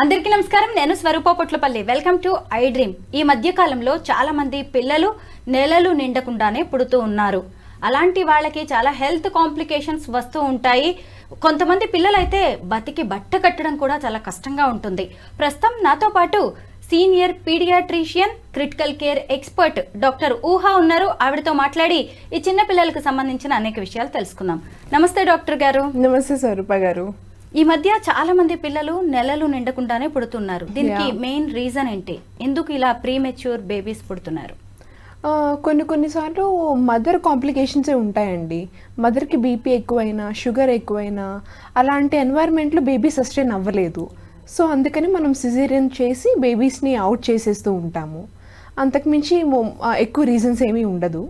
అందరికీ నమస్కారం. నేను Swaroopa Potlapalli. Welcome to I dream ఈ మధ్యకాలంలో చాలామంది పిల్లలు నెలలు నిండకుండానే పుడుతూ ఉన్నారు. అలాంటి వాళ్ళకి చాలా హెల్త్ కాంప్లికేషన్స్ వస్తూ ఉంటాయి. కొంతమంది పిల్లలైతే బతికి బట్ట కట్టడం కూడా చాలా కష్టంగా ఉంటుంది. ప్రస్తుతం నాతో పాటు senior pediatrician critical care expert doctor Ooha ఉన్నారు. ఆవిడతో మాట్లాడి ఈ చిన్న పిల్లలకు సంబంధించిన అనేక విషయాలు తెలుసుకుందాం. నమస్తే డాక్టర్ గారు. నమస్తే స్వరూప గారు. ఈ మధ్య చాలా మంది పిల్లలు నెలలు నిండకుండానే పుడుతున్నారు. దీనికి మెయిన్ రీజన్ ఏంటి? ఎందుకు ఇలా ప్రీ మెచ్యూర్ బేబీస్ పుడుతున్నారు కొన్ని కొన్నిసార్లు మదర్ కాంప్లికేషన్సే ఉంటాయండి. మదర్కి బీపీ ఎక్కువైనా షుగర్ ఎక్కువైనా అలాంటి ఎన్వైర్న్మెంట్లో బేబీ సస్టైన్ అవ్వలేదు. సో అందుకని మనం సిజేరియన్ చేసి బేబీస్ని అవుట్ చేసేస్తూ ఉంటాము. అంతకుమించి ఎక్కువ రీజన్స్ ఏమీ ఉండదు.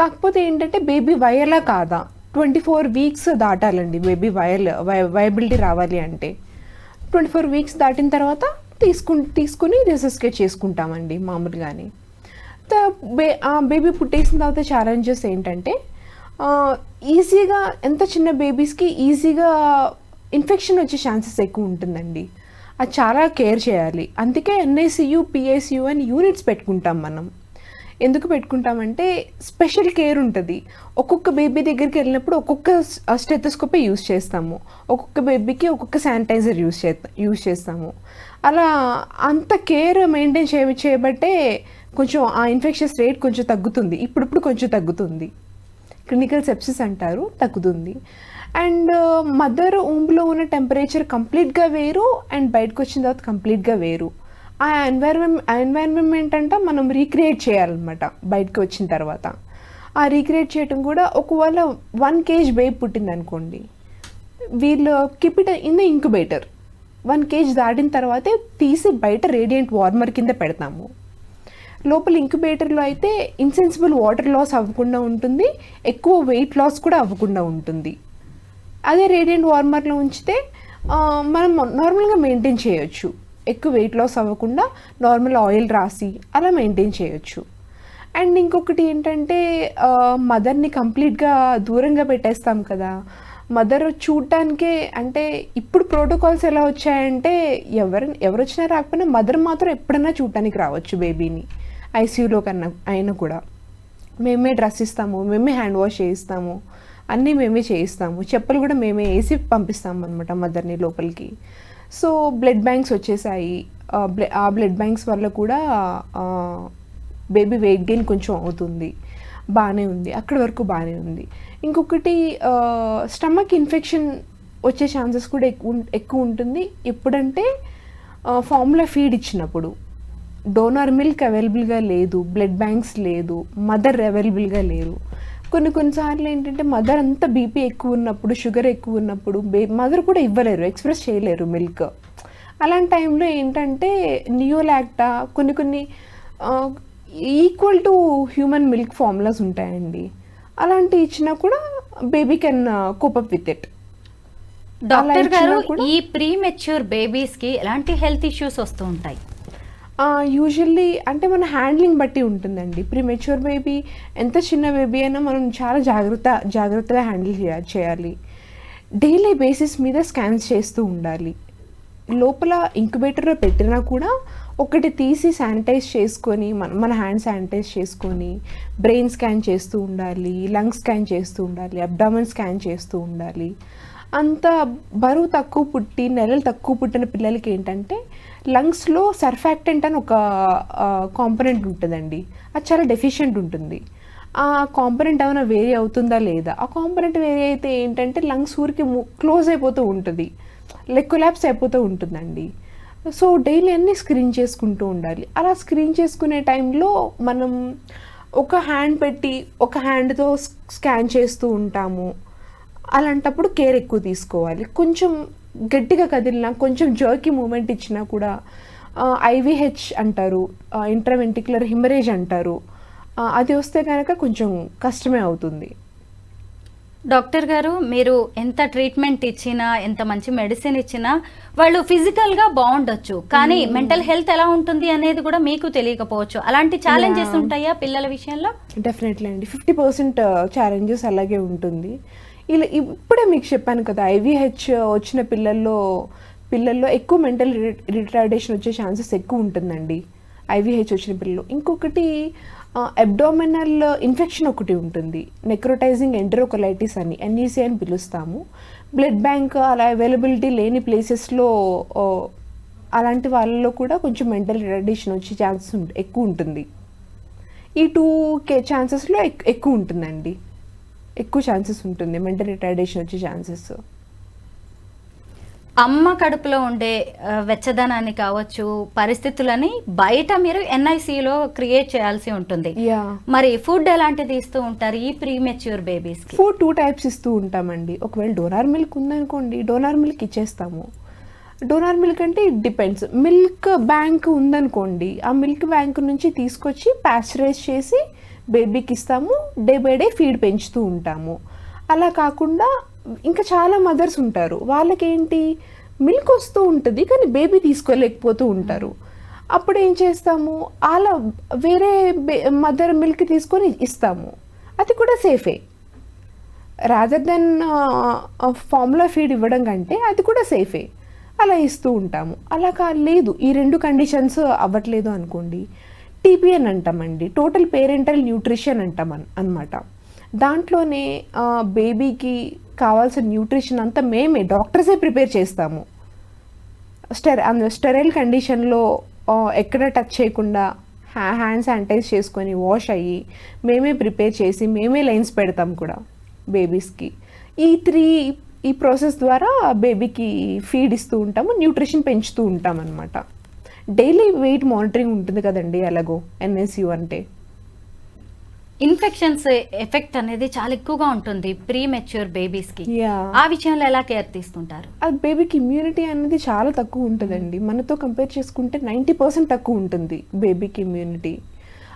కాకపోతే ఏంటంటే బేబీ వయలా కాదా? ట్వంటీ ఫోర్ వీక్స్ దాటాలండి. బేబీ వయల్ వయబిలిటీ రావాలి అంటే. ట్వంటీ ఫోర్ వీక్స్ దాటిన తర్వాత తీసుకు తీసుకుని రిసెస్కేట్ చేసుకుంటామండి మామూలుగానే. త- బే ఆ బేబీ పుట్టేసిన తర్వాత ఛాలెంజెస్ ఏంటంటే ఈజీగా ఎంత చిన్న బేబీస్కి ఈజీగా ఇన్ఫెక్షన్ వచ్చే ఛాన్సెస్ ఎక్కువ ఉంటుందండి. అది చాలా కేర్ చేయాలి. అందుకే ఎన్ఐసియు పిఐసియు అని యూనిట్స్ పెట్టుకుంటాం మనం. ఎందుకు పెట్టుకుంటామంటే స్పెషల్ కేర్ ఉంటుంది. ఒక్కొక్క బేబీ దగ్గరికి వెళ్ళినప్పుడు ఒక్కొక్క స్టెథోస్కోపే యూస్ చేస్తాము. ఒక్కొక్క బేబీకి ఒక్కొక్క శానిటైజర్ యూస్ చే యూస్ చేస్తాము. అలా అంత కేర్ మెయింటైన్ చే చేయబట్టే కొంచెం ఆ ఇన్ఫెక్షన్స్ రేట్ కొంచెం తగ్గుతుంది. ఇప్పుడిప్పుడు కొంచెం తగ్గుతుంది. క్లినికల్ సెప్సిస్ అంటారు తగ్గుతుంది. అండ్ మదర్ ఊంబులో ఉన్న టెంపరేచర్ కంప్లీట్గా వేరు అండ్ బయటకు వచ్చిన తర్వాత కంప్లీట్గా వేరు. ఆ ఎన్వైరన్మెంట్ ఎన్వైరన్మెంట్ అంటే మనం రీక్రియేట్ చేయాలన్నమాట బయటకు వచ్చిన తర్వాత. ఆ రీక్రియేట్ చేయడం కూడా ఒకవేళ వన్ కేజ్ బేబీ పుట్టింది అనుకోండి వీళ్ళు keep it in the incubator one kg దాటిన తర్వాతే తీసి బయట రేడియంట్ వార్మర్ కింద పెడతాము. లోపల ఇంక్యుబేటర్లో అయితే ఇన్సెన్సిబుల్ వాటర్ లాస్ అవ్వకుండా ఉంటుంది ఎక్కువ వెయిట్ లాస్ కూడా అవ్వకుండా ఉంటుంది. అదే రేడియంట్ వార్మర్లో ఉంచితే మనం నార్మల్గా మెయింటైన్ చేయొచ్చు. ఎక్కువ వెయిట్ లాస్ అవ్వకుండా నార్మల్ ఆయిల్ రాసి అలా మెయింటైన్ చేయొచ్చు. అండ్ ఇంకొకటి ఏంటంటే మదర్ని కంప్లీట్గా దూరంగా పెట్టేస్తాం కదా. మదర్ చూడటానికే అంటే ఇప్పుడు ప్రోటోకాల్స్ ఎలా వచ్చాయంటే ఎవరు ఎవరు వచ్చినా రాకపోయినా మదర్ మాత్రం ఎప్పుడైనా చూడటానికి రావచ్చు బేబీని ఐసీయూలో కన్నా అయినా కూడా. మేమే డ్రెస్ ఇస్తాము మేమే హ్యాండ్ వాష్ చేయిస్తాము అన్నీ మేమే చేయిస్తాము. చెప్పులు కూడా మేమే వేసి పంపిస్తాము అనమాట మదర్ని లోపలికి. సో బ్లడ్ బ్యాంక్స్ వచ్చేసాయి. ఆ ఆ బ్లడ్ బ్యాంక్స్ వల్ల కూడా బేబీ వెయిట్ గెయిన్ కొంచెం అవుతుంది. బాగానే ఉంది. అక్కడి వరకు బాగానే ఉంది. ఇంకొకటి స్టమక్ ఇన్ఫెక్షన్ వచ్చే ఛాన్సెస్ కూడా ఎక్కువ ఉం- ఎక్కువ ఉంటుంది. ఎప్పుడంటే ఫార్ములా ఫీడ్ ఇచ్చినప్పుడు. డోనర్ మిల్క్ అవైలబుల్గా లేదు బ్లడ్ బ్యాంక్స్ లేదు మదర్ అవైలబుల్గా లేరు. కొన్ని కొన్నిసార్లు ఏంటంటే మదర్ అంతా బీపీ ఎక్కువ ఉన్నప్పుడు షుగర్ ఎక్కువ ఉన్నప్పుడు బే మదర్ కూడా ఇవ్వలేరు ఎక్స్ప్రెస్ చేయలేరు మిల్క్. అలాంటి టైంలో ఏంటంటే నియోలాక్టా కొన్ని కొన్ని equal to human milk formulas ఉంటాయండి. అలాంటి ఇచ్చినా కూడా baby can cope up with it. Doctor గారు ఈ ప్రీ మెచ్యూర్ బేబీస్కి ఎలాంటి హెల్త్ ఇష్యూస్ వస్తూ ఉంటాయి? యూజువల్లీ అంటే మన హ్యాండ్లింగ్ బట్టి ఉంటుందండి. ప్రిమెచ్యూర్ బేబీ ఎంత చిన్న బేబీ అయినా మనం చాలా జాగ్రత్త జాగ్రత్తగా హ్యాండిల్ చేయ చేయాలి. డైలీ బేసిస్ మీద స్కాన్స్ చేస్తూ ఉండాలి. లోపల ఇంక్యుబేటర్లో పెట్టినా కూడా ఒకటి తీసి శానిటైజ్ చేసుకొని మన మన హ్యాండ్ శానిటైజ్ చేసుకొని బ్రెయిన్ స్కాన్ చేస్తూ ఉండాలి లంగ్ స్కాన్ చేస్తూ ఉండాలి అబ్డామన్ స్కాన్ చేస్తూ ఉండాలి. అంత బరువు తక్కువ పుట్టి నెలలు తక్కువ పుట్టిన పిల్లలకి ఏంటంటే లంగ్స్లో సర్ఫాక్టెంట్ అని ఒక కాంపనెంట్ ఉంటుందండి. అది చాలా డెఫిషియెంట్ ఉంటుంది. ఆ కాంపనెంట్ ఏమైనా వేరే అవుతుందా లేదా? ఆ కాంపనెంట్ వేరే అయితే ఏంటంటే లంగ్స్ ఊరికి క్లోజ్ అయిపోతూ ఉంటుంది. లైక్ కొలాప్స్ అయిపోతూ ఉంటుందండి. సో డైలీ అన్నీ స్క్రీన్ చేసుకుంటూ ఉండాలి. అలా స్క్రీన్ చేసుకునే టైంలో మనం ఒక హ్యాండ్ పెట్టి ఒక హ్యాండ్తో స్కాన్ చేస్తూ ఉంటాము. అలాంటప్పుడు కేర్ ఎక్కువ తీసుకోవాలి. కొంచెం గట్టిగా కదిలినా కొంచెం జర్కి మూమెంట్ ఇచ్చినా కూడా ఐవిహెచ్ అంటారు ఇంట్రావెంటిక్యులర్ హిమరేజ్ అంటారు. అది వస్తే కనుక కొంచెం కష్టమే అవుతుంది. డాక్టర్ గారు మీరు ఎంత ట్రీట్మెంట్ ఇచ్చినా ఎంత మంచి మెడిసిన్ ఇచ్చినా వాళ్ళు ఫిజికల్గా బాగుండొచ్చు కానీ మెంటల్ హెల్త్ ఎలా ఉంటుంది అనేది కూడా మీకు తెలియకపోవచ్చు. అలాంటి ఛాలెంజెస్ ఉంటాయా పిల్లల విషయంలో? డెఫినెట్లీ అండి. ఫిఫ్టీ పర్సెంట్ ఛాలెంజెస్ అలాగే ఉంటుంది. ఇలా ఇప్పుడే మీకు చెప్పాను కదా ఐవిహెచ్ వచ్చిన పిల్లల్లో పిల్లల్లో ఎక్కువ మెంటల్ రిటార్డేషన్ వచ్చే ఛాన్సెస్ ఎక్కువ ఉంటుందండి. ఐవీహెచ్ వచ్చిన పిల్లలు ఇంకొకటి అబ్డోమినల్ ఇన్ఫెక్షన్ ఒకటి ఉంటుంది. నెక్రోటైజింగ్ ఎంటరోకొలైటిస్ అని ఎన్ఈసి అని పిలుస్తాము. బ్లడ్ బ్యాంక్ అలా అవైలబిలిటీ లేని ప్లేసెస్లో అలాంటి వాళ్ళలో కూడా కొంచెం మెంటల్ రిటార్డేషన్ వచ్చే ఛాన్సెస్ ఎక్కువ ఉంటుంది. ఈ టూ కే ఛాన్సెస్లో ఎక్కువ ఉంటుందండి. ఎక్కువ ఛాన్సెస్ ఉంటుంది మెంటల్ రిటార్డేషన్ వచ్చే ఛాన్సెస్. అమ్మ కడుపులో ఉండే వెచ్చదనాన్ని కావచ్చు పరిస్థితులని బయట మీరు ఎన్ఐసిలో క్రియేట్ చేయాల్సి ఉంటుంది. యా మరి ఫుడ్ ఎలాంటిది ఇస్తూ ఉంటారు ఈ premature babies food two types ఇస్తూ ఉంటామండి. ఒకవేళ డోనార్ మిల్క్ ఉందనుకోండి డోనార్ మిల్క్ ఇచ్చేస్తాము. డోనార్ మిల్క్ అంటే ఇట్ డిపెండ్స్ మిల్క్ బ్యాంక్ ఉందనుకోండి ఆ మిల్క్ బ్యాంక్ నుంచి తీసుకొచ్చి ప్యాస్చరైజ్ చేసి బేబీకి ఇస్తాము డే బై డే ఫీడ్ పెంచుతూ ఉంటాము. అలా కాకుండా ఇంకా చాలా మదర్స్ ఉంటారు. వాళ్ళకేంటి? మిల్క్ వస్తూ ఉంటుంది కానీ బేబీ తీసుకోలేకపోతూ ఉంటారు. అప్పుడు ఏం చేస్తాము? అలా వేరే మదర్ మిల్క్ తీసుకొని ఇస్తాము. అది కూడా సేఫే. రాదర్ దెన్ ఫార్ములా ఫీడ్ ఇవ్వడం కంటే అది కూడా సేఫే. అలా ఇస్తూ ఉంటాము. అలా కా లేదు. ఈ రెండు కండిషన్స్ అవ్వట్లేదు అనుకోండి. టీపీఎన్ అంటామండి టోటల్ పేరెంటల్ న్యూట్రిషన్ అంటాం అనమాట దాంట్లోనే బేబీకి కావాల్సిన న్యూట్రిషన్ అంతా మేమే డాక్టర్సే ప్రిపేర్ చేస్తాము. స్టెర్ స్టెరైల్ కండిషన్లో ఎక్కడ టచ్ చేయకుండా హ్యా హ్యాండ్ శానిటైజ్ చేసుకొని వాష్ అయ్యి మేమే ప్రిపేర్ చేసి మేమే లైన్స్ పెడతాం కూడా బేబీస్కి ఈ త్రీ ఈ ప్రాసెస్ ద్వారా బేబీకి ఫీడ్ ఇస్తూ ఉంటాము న్యూట్రిషన్ పెంచుతూ ఉంటాం అనమాట డైలీ వెయిట్ మానిటరింగ్ ఉంటుంది కదండి ఎలాగో ఎన్ఎస్యు అంటే? ఇన్ఫెక్షన్స్ ఎఫెక్ట్ అనేది చాలా ఎక్కువగా ఉంటుంది ప్రీ మెచ్యూర్ బేబీస్కి ఆ విషయంలో ఎలా కేర్ తీసుకుంటారు అది బేబీకి ఇమ్యూనిటీ అనేది చాలా తక్కువ ఉంటుందండి. మనతో కంపేర్ చేసుకుంటే నైంటీ పర్సెంట్ తక్కువ ఉంటుంది బేబీకి ఇమ్యూనిటీ.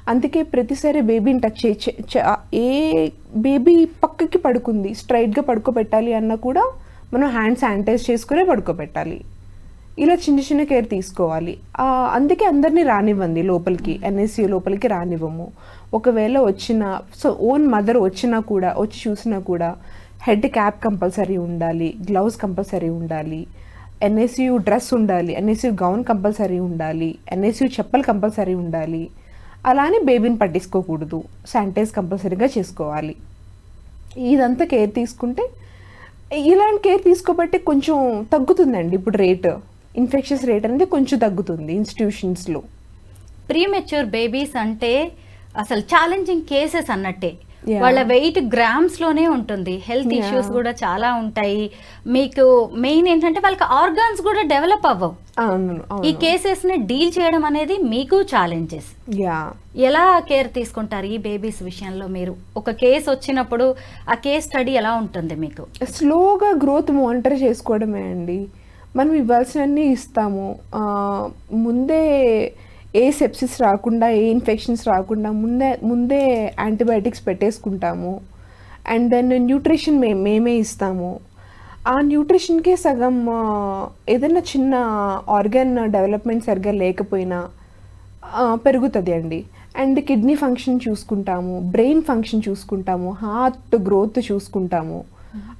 అందుకే ప్రతిసారి బేబీని టచ్ చ- ఏ బేబీ పక్కకి పడుకుంది స్ట్రైట్గా పడుకోబెట్టాలి అన్నా కూడా మనం హ్యాండ్ శానిటైజ్ చేసుకునే పడుకోబెట్టాలి. ఇలా చిన్న చిన్న కేర్ తీసుకోవాలి. అందుకే అందరినీ రానివ్వండి లోపలికి ఎన్ఎస్సీ లోపలికి రానివ్వము. ఒకవేళ వచ్చిన సో ఓన్ మదర్ వచ్చినా కూడా వచ్చి చూసినా కూడా హెడ్ క్యాప్ కంపల్సరీ ఉండాలి గ్లౌస్ కంపల్సరీ ఉండాలి ఎన్ఎస్యూ డ్రెస్ ఉండాలి ఎన్ఎస్యూ గౌన్ కంపల్సరీ ఉండాలి ఎన్ఎస్యూ చెప్పలు కంపల్సరీ ఉండాలి. అలానే బేబీని పట్టించుకోకూడదు. శానిటైజ్ కంపల్సరీగా చేసుకోవాలి. ఇదంతా కేర్ తీసుకుంటే ఇలాంటి కేర్ తీసుకోబట్టి కొంచెం తగ్గుతుందండి ఇప్పుడు రేటు ఇన్ఫెక్షన్స్ రేట్ అనేది కొంచెం తగ్గుతుంది ఇన్స్టిట్యూషన్స్లో. ప్రీ మెచ్యూర్ బేబీస్ అంటే అసలు ఛాలెంజింగ్ కేసెస్ అన్నట్టే. వాళ్ళ వెయిట్ గ్రామ్స్లోనే ఉంటుంది. హెల్త్. ఇష్యూస్ కూడా చాలా ఉంటాయి. మీకు మెయిన్ ఏంటంటే వాళ్ళకి ఆర్గాన్స్ కూడా డెవలప్ అవ్వవు. ఈ కేసెస్ని డీల్ చేయడం అనేది మీకు ఛాలెంజెస్ ఎలా కేర్ తీసుకుంటారు ఈ బేబీస్ విషయంలో మీరు? ఒక కేసు వచ్చినప్పుడు ఆ కేస్ స్టడీ ఎలా ఉంటుంది మీకు? స్లోగా గ్రోత్ మానిటర్ చేసుకోవడమే అండి. మనం ఇవ్వాల్సినవన్నీ ఇస్తాము. ముందే ఏ సెప్సిస్ రాకుండా ఏ ఇన్ఫెక్షన్స్ రాకుండా ముందే ముందే యాంటీబయాటిక్స్ పెట్టేసుకుంటాము. అండ్ దెన్ న్యూట్రిషన్ మే మేమే ఇస్తాము. ఆ న్యూట్రిషన్కే సగం ఏదైనా చిన్న ఆర్గాన్ డెవలప్మెంట్ సరిగ్గా లేకపోయినా పెరుగుతుంది అండి. అండ్ కిడ్నీ ఫంక్షన్ చూసుకుంటాము బ్రెయిన్ ఫంక్షన్ చూసుకుంటాము హార్ట్ గ్రోత్ చూసుకుంటాము.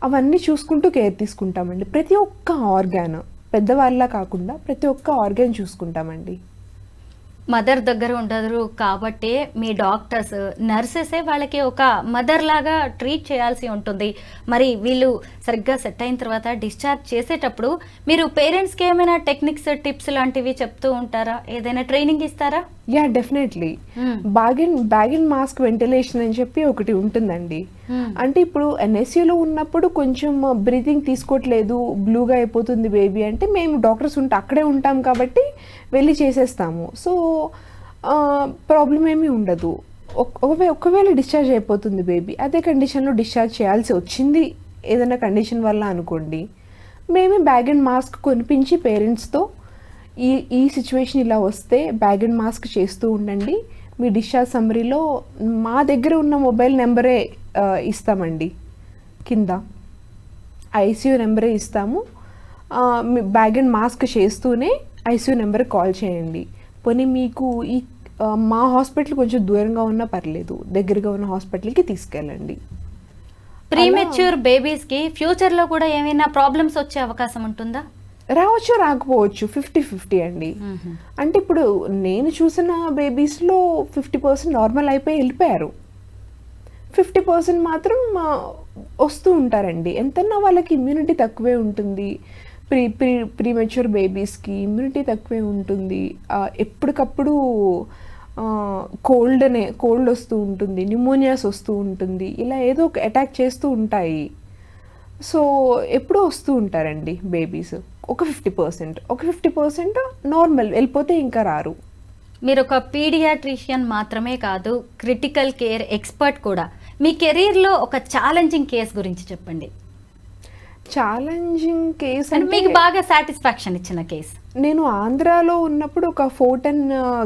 అవన్నీ చూసుకుంటూ కేర్ తీసుకుంటామండి. ప్రతి ఒక్క ఆర్గాన్ పెద్దవాళ్ళ కాకుండా ప్రతి ఒక్క ఆర్గాన్ చూసుకుంటామండి. మదర్ దగ్గర ఉండరు కాబట్టి మీ డాక్టర్స్ నర్సెసే వాళ్ళకి ఒక మదర్ లాగా ట్రీట్ చేయాల్సి ఉంటుంది. మరి వీళ్ళు సరిగ్గా సెట్ అయిన తర్వాత డిశ్చార్జ్ చేసేటప్పుడు మీరు పేరెంట్స్కి ఏమైనా టెక్నిక్స్ టిప్స్ లాంటివి చెప్తూ ఉంటారా? ఏదైనా ట్రైనింగ్ ఇస్తారా? Yeah definitely Hmm. Bag and bag and mask ventilation అని చెప్పి ఒకటి ఉంటుందండి. Hmm. అంటే ఇప్పుడు ఎన్ఎస్యూలో ఉన్నప్పుడు కొంచెం uh, బ్రీతింగ్ తీసుకోవట్లేదు బ్లూగా అయిపోతుంది బేబీ అంటే మేము డాక్టర్స్ ఉంటే అక్కడే ఉంటాం కాబట్టి వెళ్ళి చేసేస్తాము. సో ప్రాబ్లం uh, ఏమీ ఉండదు. ఒకవేళ డిశ్చార్జ్ అయిపోతుంది బేబీ అదే కండిషన్లో డిశ్చార్జ్ చేయాల్సి వచ్చింది ఏదైనా కండిషన్ వల్ల అనుకోండి. మేమే బ్యాగ్ అండ్ మాస్క్ కొనిపించి పేరెంట్స్తో ఈ ఈ సిచ్యువేషన్ ఇలా వస్తే బ్యాగ్ అండ్ మాస్క్ చేస్తూ ఉండండి. మీ డిశ్చార్జ్ సమ్మరీలో మా దగ్గర ఉన్న మొబైల్ నెంబరే ఇస్తామండి. కింద. ఐసీయూ నెంబరే ఇస్తాము. మీ బ్యాగ్ అండ్ మాస్క్ చేస్తూనే ఐసీయూ నెంబర్ కాల్ చేయండి. పోనీ మీకు ఈ మా హాస్పిటల్ కొంచెం దూరంగా ఉన్నా పర్లేదు. దగ్గరగా ఉన్న హాస్పిటల్కి తీసుకెళ్ళండి. ప్రీమెచ్యూర్ బేబీస్కి ఫ్యూచర్లో కూడా ఏమైనా ప్రాబ్లమ్స్ వచ్చే అవకాశం ఉంటుందా? రావచ్చు రాకపోవచ్చు ఫిఫ్టీ ఫిఫ్టీ అండి అంటే ఇప్పుడు నేను చూసిన బేబీస్లో ఫిఫ్టీ పర్సెంట్ నార్మల్ అయిపోయి వెళ్ళిపోయారు. ఫిఫ్టీ పర్సెంట్ మాత్రం వస్తూ ఉంటారండి. ఎంతన్నా వాళ్ళకి ఇమ్యూనిటీ తక్కువే ఉంటుంది. ప్రీ ప్రీ ప్రీమెచ్యూర్ బేబీస్కి ఇమ్యూనిటీ తక్కువే ఉంటుంది. ఎప్పటికప్పుడు కోల్డ్నే కోల్డ్ వస్తూ ఉంటుంది న్యూమోనియాస్ వస్తూ ఉంటుంది. ఇలా ఏదో ఒక అటాక్ చేస్తూ ఉంటాయి. సో ఎప్పుడూ వస్తూ ఉంటారండి బేబీస్ ఒక ఫిఫ్టీ పర్సెంట్. ఒక ఫిఫ్టీ పర్సెంట్ నార్మల్ వెళ్ళిపోతే ఇంకా రారు. మీరు ఒక పీడియాట్రిషియన్ మాత్రమే కాదు క్రిటికల్ కేర్ ఎక్స్పర్ట్ కూడా. మీ కెరీర్లో ఒక ఛాలెంజింగ్ కేస్ గురించి చెప్పండి. ఛాలెంజింగ్ కేస్ అంటే మీకు బాగా సాటిస్ఫాక్షన్ ఇచ్చిన కేస్. నేను ఆంధ్రాలో ఉన్నప్పుడు ఒక ఫోర్ టెన్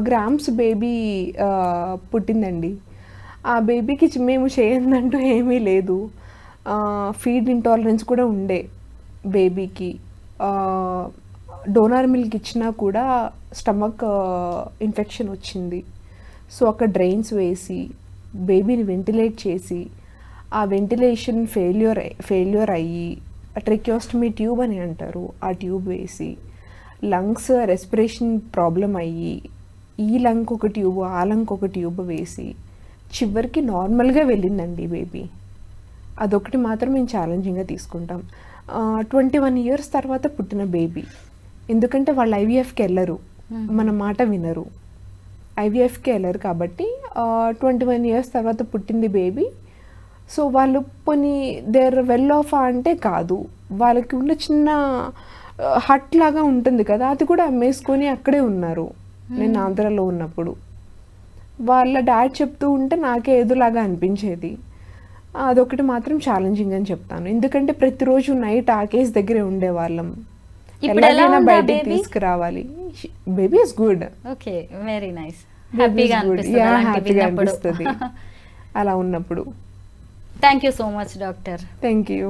గ్రామ్స్ బేబీ పుట్టిందండి. ఆ బేబీకి మేము చేయందంటూ ఏమీ లేదు. ఫీడ్ ఇంటాలరెన్స్ కూడా ఉండే బేబీకి. డోనార్ మిల్క్ ఇచ్చినా కూడా స్టమక్ ఇన్ఫెక్షన్ వచ్చింది. సో అక్కడ డ్రైన్స్ వేసి బేబీని వెంటిలేట్ చేసి ఆ వెంటిలేషన్ ఫెయిల్యూర్ ఫెయిల్యూర్ అయ్యి ట్రిక్యోస్టమీ ట్యూబ్ అని అంటారు ఆ ట్యూబ్ వేసి లంగ్స్ రెస్పిరేషన్ ప్రాబ్లం అయ్యి ఈ లంగ్ ఒక ట్యూబ్ ఆ లంగ్ ఒక ట్యూబ్ వేసి చివరికి నార్మల్గా వెళ్ళిందండి బేబీ. అదొకటి మాత్రం మేము ఛాలెంజింగ్గా తీసుకుంటాం. ట్వంటీ వన్ ఇయర్స్ తర్వాత పుట్టిన బేబీ ఎందుకంటే వాళ్ళు ఐవీఎఫ్కి వెళ్ళరు. మన మాట వినరు. ఐవీఎఫ్కి వెళ్ళరు కాబట్టి ట్వంటీ వన్ ఇయర్స్ తర్వాత పుట్టింది బేబీ సో వాళ్ళు పోనీ దేర్ వెల్ ఆఫ్ అంటే కాదు. వాళ్ళకి ఉన్న చిన్న హట్ లాగా ఉంటుంది కదా అది కూడా అమ్మేసుకొని అక్కడే ఉన్నారు. నేను ఆంధ్రాలో ఉన్నప్పుడు. వాళ్ళ డాడ్ చెప్తూ ఉంటే నాకే ఏదోలాగా అనిపించేది. అదొకటి మాత్రం ఛాలెంజింగ్ అని చెప్తాను. ఎందుకంటే ప్రతిరోజు నైట్ ఆ కేస్ దగ్గరే ఉండేవాళ్ళం. ఎలాగైనా బయటికి? తీసుకురావాలి. Baby is good okay very nice హ్యాపీగా అనిపిస్తుంది అలా ఉన్నప్పుడు. Thank you so much doctor thank you